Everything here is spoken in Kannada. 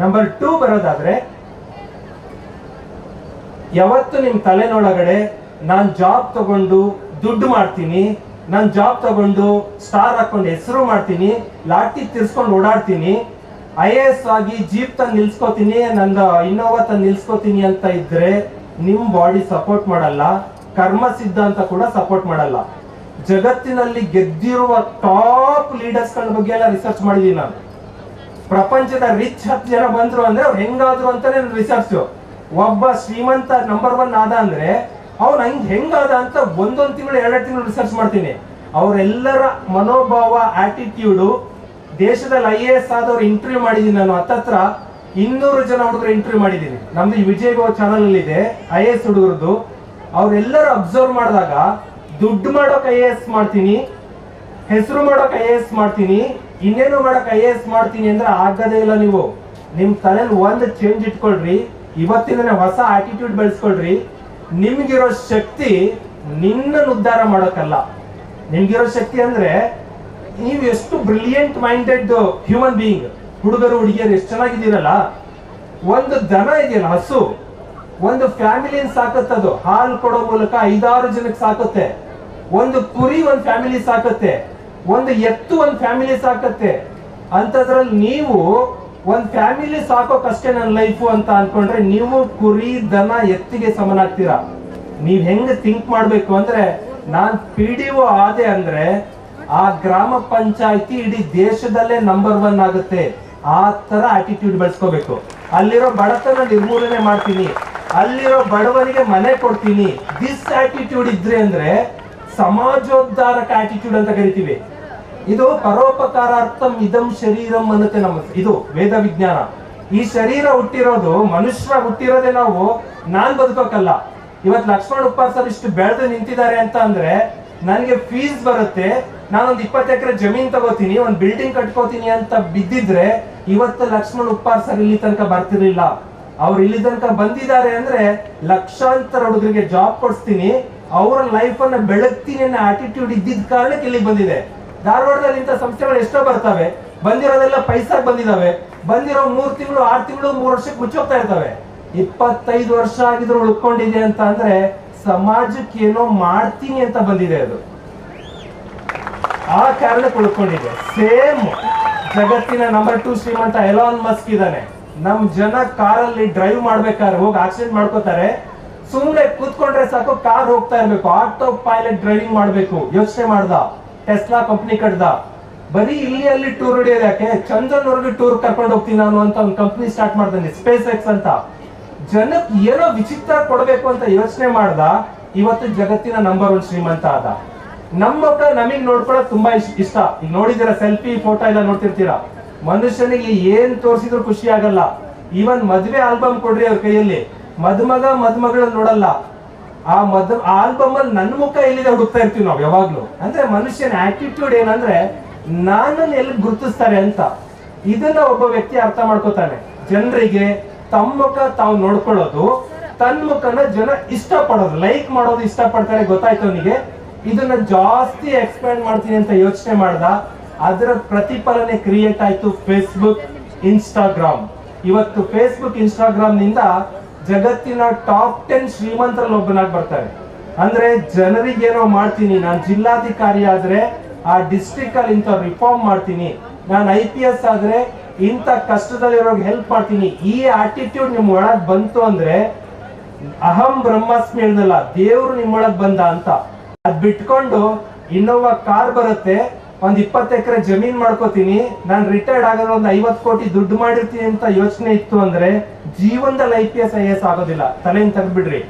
ನಂಬರ್ ಟೂ ಬರೋದಾದ್ರೆ, ಯಾವತ್ತು ನಿಮ್ ತಲೆನೊಳಗಡೆ ನಾನ್ ಜಾಬ್ ತಗೊಂಡು ದುಡ್ಡು ಮಾಡ್ತೀನಿ, ನಾನು ಜಾಬ್ ತಗೊಂಡು ಸ್ಟಾರ್ ಹಾಕೊಂಡು ಹೆಸರು ಮಾಡ್ತೀನಿ ಲಾಟಿ ತಿರ್ಸ್ಕೊಂಡು ಓಡಾಡ್ತೀನಿ ಐ ಎ ಎಸ್ ಆಗಿ ಜೀಪ್ ತಂದು ನಿಲ್ಸ್ಕೋತೀನಿ ನನ್ನ ಇನ್ನೋವಾ ತಂದು ನಿಲ್ಸ್ಕೋತೀನಿ ಅಂತ ಇದ್ರೆ ನಿಮ್ ಬಾಡಿ ಸಪೋರ್ಟ್ ಮಾಡಲ್ಲ, ಕರ್ಮ ಸಿದ್ಧಾಂತ ಕೂಡ ಸಪೋರ್ಟ್ ಮಾಡಲ್ಲ. ಜಗತ್ತಿನಲ್ಲಿ ಗೆದ್ದಿರುವ ಟಾಪ್ ಲೀಡರ್ಸ್ಗಳ ಬಗ್ಗೆ ಎಲ್ಲ ರಿಸರ್ಚ್ ಮಾಡಿದೀನಿ ನಾನು. ಪ್ರಪಂಚದ ರಿಚ್ ಹತ್ತು ಜನ ಬಂದ್ರು ಅಂದ್ರೆ ಅವ್ರು ಹೆಂಗಾದ್ರು ಅಂತಾನೆ ರಿಸರ್ಚ್ ಒಬ್ಬ ಶ್ರೀಮಂತ ನಂಬರ್ ಒನ್ ಆದ ಅಂದ್ರೆ ಅವ್ನು ಹಂಗ್ ಹೆಂಗಾದ ಅಂತ ಒಂದೊಂದ್ ತಿಂಗಳು, ಎರಡೆರಡು ತಿಂಗಳು ರಿಸರ್ಚ್ ಮಾಡ್ತೀನಿ. ಅವರೆಲ್ಲರ ಮನೋಭಾವ ಆಟಿಟ್ಯೂಡು ದೇಶದಲ್ಲಿ ಐ ಎ ಎಸ್ ಆದವ್ರು ಇಂಟರ್ವ್ಯೂ ಮಾಡಿದೀನಿ ನಾನು. ಹತ್ತತ್ರ ಇನ್ನೂರು ಜನ ಹುಡುಗರು ಇಂಟರ್ವ್ಯೂ ಮಾಡಿದೀನಿ. ನಮ್ದು ಈ ವಿಜಯ್ ಗೋ ಚಾನಲ್ ಅಲ್ಲಿ ಇದೆ ಐ ಎ ಎಸ್ ಹುಡುಗರದ್ದು. ಅವ್ರೆಲ್ಲರೂ ಅಬ್ಸರ್ವ್ ಮಾಡಿದಾಗ ದುಡ್ಡು ಮಾಡೋಕೆ ಐ ಎ ಎಸ್ ಮಾಡ್ತೀನಿ. ಹೆಸರು ಮಾಡಕ್ ಐ ಎ ಎಸ್ ಮಾಡ್ತೀನಿ, ಇನ್ನೇನು ಮಾಡಕ್ ಐ ಎ ಎಸ್ ಮಾಡ್ತೀನಿ ಅಂದ್ರೆ ಆಗದೇ ಇಲ್ಲ ನೀವು. ನಿಮ್ ತಲೆಯಲ್ಲಿ ಒಂದ್ ಚೇಂಜ್ ಇಟ್ಕೊಳ್ರಿ ಇವತ್ತಿನ ಹೊಸ ಆಟಿಟ್ಯೂಡ್ ಬೆಳೆಸ್ಕೊಳ್ರಿ. ನಿಮ್ಗಿರೋ ಶಕ್ತಿ ನಿನ್ನನ್ನು ಉದ್ಧಾರ ಮಾಡೋಕ್ಕಲ್ಲ ನಿಮ್ಗಿರೋ ಶಕ್ತಿ ಅಂದ್ರೆ ನೀವು ಎಷ್ಟು ಬ್ರಿಲಿಯಂಟ್ ಮೈಂಡೆಡ್ ಹ್ಯೂಮನ್ ಬೀಯಿಂಗ್ ಹುಡುಗರು, ಹುಡುಗಿಯರು, ಎಷ್ಟು ಚೆನ್ನಾಗಿದ್ದೀರಲ್ಲ. ಒಂದು ದನ ಇದೆಯಲ್ಲ, ಹಸು. ಒಂದು ಫ್ಯಾಮಿಲಿಯನ್ ಸಾಕತ್ತೆ ಅದು? ಹಾಲು ಕೊಡೋ ಮೂಲಕ ಐದಾರು ಜನಕ್ಕೆ ಸಾಕುತ್ತೆ. ಒಂದು ಕುರಿ ಒಂದು ಫ್ಯಾಮಿಲಿ ಸಾಕತ್ತೆ. ಒಂದು ಎತ್ತು ಒಂದು ಫ್ಯಾಮಿಲಿ ಸಾಕತ್ತೆ. ಅಂತದ್ರಲ್ಲಿ ನೀವು ಒಂದ್ ಫ್ಯಾಮಿಲಿ ಸಾಕೋಕಷ್ಟೇ ನನ್ನ ಲೈಫು ಅಂತ ಅನ್ಕೊಂಡ್ರೆ ನೀವು ಕುರಿ, ದನ, ಎತ್ತಿಗೆ ಸಮನಾಗ್ತೀರಾ? ನೀವ್ ಹೆಂಗ್ ಥಿಂಕ್ ಮಾಡ್ಬೇಕು ಅಂದ್ರೆ, ನಾನ್ ಪಿ ಡಿ ಒ ಆದೆ ಅಂದ್ರೆ ಆ ಗ್ರಾಮ ಪಂಚಾಯತಿ ಇಡೀ ದೇಶದಲ್ಲೇ ನಂಬರ್ ಒನ್ ಆಗುತ್ತೆ. ಆ ತರ ಆಟಿಟ್ಯೂಡ್ ಬೆಳೆಸ್ಕೋಬೇಕು. ಅಲ್ಲಿರೋ ಬಡತನ ನಿರ್ಮೂಲನೆ ಮಾಡ್ತೀನಿ. ಅಲ್ಲಿರೋ ಬಡವನಿಗೆ ಮನೆ ಕೊಡ್ತೀನಿ. ದಿಸ್ ಆಟಿಟ್ಯೂಡ್ ಇದ್ರೆ ಅಂದ್ರೆ ಸಮಾಜೋದ್ಧಾರಕ ಆಟಿಟ್ಯೂಡ್ ಅಂತ ಕರಿತೀವಿ. ಇದು ಪರೋಪಕಾರಾರ್ಥಂ ಇದಂ ಶರೀರಂ ಅನ್ನುತ್ತೆ ನಮ್ಮ ಇದು ವೇದ ವಿಜ್ಞಾನ. ಈ ಶರೀರ ಹುಟ್ಟಿರೋದು ಮನುಷ್ಯ ಹುಟ್ಟಿರೋದೇ ನಾವು, ನಾನ್ ಬದುಕೋಕಲ್ಲ. ಇವತ್ ಲಕ್ಷ್ಮಣ ಉಪ್ಪಾರ್ ಇಷ್ಟು ಬೆಳೆದು ನಿಂತಿದ್ದಾರೆ ಅಂತ ಅಂದ್ರೆ ನನಗೆ ಫೀಸ್ ಬರುತ್ತೆ, ನಾನೊಂದು ಇಪ್ಪತ್ತು ಎಕರೆ ಜಮೀನ್ ತಗೋತೀನಿ, ಒಂದ್ ಬಿಲ್ಡಿಂಗ್ ಕಟ್ಕೋತೀನಿ ಅಂತ ಬಿದ್ದಿದ್ರೆ ಇವತ್ತು ಲಕ್ಷ್ಮಣ ಉಪ್ಪಾರ್ ಇಲ್ಲಿ ತನಕ ಬರ್ತಿರ್ಲಿಲ್ಲ. ಅವ್ರು ಇಲ್ಲಿ ತನಕ ಬಂದಿದ್ದಾರೆ ಅಂದ್ರೆ ಲಕ್ಷಾಂತರ ಹುಡುಗರಿಗೆ ಜಾಬ್ ಕೊಡಿಸ್ತೀನಿ, ಅವರ ಲೈಫ್ ಅನ್ನ ಬೆಳಗ್ತೀನಿ ಅನ್ನೋ ಆಟಿಟ್ಯೂಡ್ ಇದ್ದಿದ್ದ ಕಾರಣಕ್ಕೆ ಇಲ್ಲಿ ಬಂದಿದೆ. ಧಾರವಾಡದಲ್ಲಿ ಇಂಥ ಸಂಸ್ಥೆಗಳು ಎಷ್ಟೋ ಬರ್ತವೆ. ಬಂದಿರೋದೆಲ್ಲ ಪೈಸಾಗ್ ಬಂದಿದಾವೆ. ಬಂದಿರೋ ಮೂರ್ ತಿಂಗಳು, ಆರ್ ತಿಂಗಳು, ಮೂರು ವರ್ಷಕ್ಕೆ ಮುಚ್ಚೋಗ್ತಾ ಇರ್ತವೆ. ಇಪ್ಪತ್ತೈದು ವರ್ಷ ಆಗಿದ್ರು ಉಳ್ಕೊಂಡಿದೆ ಅಂತ ಅಂದ್ರೆ ಸಮಾಜಕ್ಕೆ ಏನೋ ಮಾಡ್ತೀನಿ ಅಂತ ಬಂದಿದೆ ಅದು. ಆ ಕಾರಣಕ್ಕೆ ಉಳ್ಕೊಂಡಿದೆ. ಸೇಮ್ ಜಗತ್ತಿನ ನಂಬರ್ ಟೂ ಶ್ರೀಮಂತ ಎಲಾನ್ ಮಸ್ಕ್ ಇದ್ದಾನೆ. ನಮ್ ಜನ ಕಾರಲ್ಲಿ ಡ್ರೈವ್ ಮಾಡ್ಬೇಕಾದ್ರೆ ಹೋಗಿ ಆಕ್ಸಿಡೆಂಟ್ ಮಾಡ್ಕೋತಾರೆ. ಸುಮ್ನೆ ಕೂತ್ಕೊಂಡ್ರೆ ಸಾಕು, ಕಾರ್ ಹೋಗ್ತಾ ಇರ್ಬೇಕು ಆಟೋ ಪೈಲಟ್ ಡ್ರೈವಿಂಗ್ ಮಾಡ್ಬೇಕು. ಯೋಚನೆ ಮಾಡ್ದ. ಟೆಸ್ಲಾ ಕಂಪ್ನಿ ಕಟ್ದ ಬರೀ ಇಲ್ಲಿ ಅಲ್ಲಿ ಟೂರ್ ಹೊಡಿಯೋದು ಯಾಕೆ? ಚಂದ್ರನ್ವರೆಗೆ ಟೂರ್ ಕರ್ಕೊಂಡು ಹೋಗ್ತೀನಿ ನಾನು ಅಂತ ಒಂದು ಕಂಪ್ನಿ ಸ್ಟಾರ್ಟ್ ಮಾಡ್ತಾನೆ ಸ್ಪೇಸ್ ಎಕ್ಸ್ ಅಂತ. ಜನಕ್ಕೆ ಏನೋ ವಿಚಿತ್ರ ಕೊಡಬೇಕು ಅಂತ ಯೋಚನೆ ಮಾಡ್ದ, ಇವತ್ತು ಜಗತ್ತಿನ ನಂಬರ್ ಒನ್ ಶ್ರೀಮಂತ ಆದ. ನಮ್ಮ ಮಕ್ಕಳು ನಮಗ್ ನೋಡ್ಕೊಳ್ಳೋದು ತುಂಬಾ ಇಷ್ಟ. ಈಗ ನೋಡಿದಿರ ಸೆಲ್ಫಿ, ಫೋಟೋ ಎಲ್ಲ ನೋಡ್ತಿರ್ತೀರಾ. ಮನುಷ್ಯನಿಗೆ ಏನ್ ತೋರಿಸಿದ್ರು ಖುಷಿ ಆಗಲ್ಲ. ಈವನ್ ಮದ್ವೆ ಆಲ್ಬಮ್ ಕೊಡ್ರಿ ಅವ್ರ ಕೈಯಲ್ಲಿ. ಮದುಮಗ ಮದ್ಮಗಳ ನೋಡಲ್ಲ. ಆ ಮದ್ ಆಲ್ಬಮ್ ಅಲ್ಲಿ ನನ್ನ ಮುಖ ಎಲ್ಲಿದೆ ಹುಡುಕ್ತಾ ಇರ್ತೀವಿ ನಾವು ಯಾವಾಗ್ಲೂ. ಅಂದ್ರೆ ಮನುಷ್ಯನ ಆಟಿಟ್ಯೂಡ್ ಏನಂದ್ರೆ ನಾನನ್ನು ಎಲ್ಲಿ ಗುರುತಿಸ್ತಾರೆ ಅಂತ. ಇದನ್ನ ಒಬ್ಬ ವ್ಯಕ್ತಿ ಅರ್ಥ ಮಾಡ್ಕೋತಾನೆ. ಜನರಿಗೆ ತಮ್ಮ ಮುಖ ತಾವು ನೋಡ್ಕೊಳ್ಳೋದು ತನ್ನ ಮುಖನ ಜನ ಇಷ್ಟಪಡೋದು ಲೈಕ್ ಮಾಡೋದು ಇಷ್ಟ ಪಡ್ತಾರೆ ಗೊತ್ತಾಯ್ತು ಅವನಿಗೆ. ಇದನ್ನ ಜಾಸ್ತಿ ಎಕ್ಸ್ಪ್ಯಾಂಡ್ ಮಾಡ್ತೀನಿ ಅಂತ ಯೋಚನೆ ಮಾಡ್ದ. ಅದರ ಪ್ರತಿಫಲನೆ ಕ್ರಿಯೇಟ್ ಆಯ್ತು ಫೇಸ್ಬುಕ್ ಇನ್ಸ್ಟಾಗ್ರಾಮ್ ಇವತ್ತು ಫೇಸ್ಬುಕ್ ಇನ್ಸ್ಟಾಗ್ರಾಮ್ನಿಂದ ಜಗತ್ತಿನ ಟಾಪ್ ಟೆನ್ ಶ್ರೀಮಂತರಲ್ಲಿ ಒಬ್ಬನಾಗಿ ಬರ್ತಾರೆ ಅಂದ್ರೆ ಜನರಿಗೆ ಏನೋ ಮಾಡ್ತೀನಿ, ನಾನು ಜಿಲ್ಲಾಧಿಕಾರಿ ಆದ್ರೆ ಆ ಡಿಸ್ಟಿಕ್ ಅಲ್ಲಿ ಇಂಥ ರಿಫಾರ್ಮ್ ಮಾಡ್ತೀನಿ, ನಾನು ಐ ಪಿ ಎಸ್ ಆದ್ರೆ ಇಂಥ ಕಷ್ಟದಲ್ಲಿರೋರ್ಗೆ ಹೆಲ್ಪ್ ಮಾಡ್ತೀನಿ, ಈ ಆಟಿಟ್ಯೂಡ್ ನಿಮ್ ಒಳಗ್ ಬಂತು ಅಂದ್ರೆ ಅಹಂ ಬ್ರಹ್ಮಾಸ್ಮಿ ಹೇಳ್ದಲ್ಲ, ದೇವ್ರು ನಿಮ್ಮೊಳಗ್ ಬಂದ ಅಂತ. ಅದ್ ಬಿಟ್ಕೊಂಡು ಇನ್ನೋವಾ ಕಾರ್ ಬರುತ್ತೆ ಒಂದ್ ಇಪ್ಪತ್ತು ಎಕರೆ ಜಮೀನ್ ಮಾಡ್ಕೋತೀನಿ. ನಾನ್ ರಿಟೈರ್ಡ್ ಆಗೋದ್ರೆ ಒಂದ್ ಐವತ್ ಕೋಟಿ ದುಡ್ಡು ಮಾಡಿರ್ತೀನಿ ಅಂತ ಯೋಚನೆ ಇತ್ತು ಅಂದ್ರೆ ಜೀವನದಲ್ಲಿ I P S I S ಆಗೋದಿಲ್ಲ. ತಲೆಯಿಂದ ತೆಗ್ದ್ಬಿಡ್ರಿ.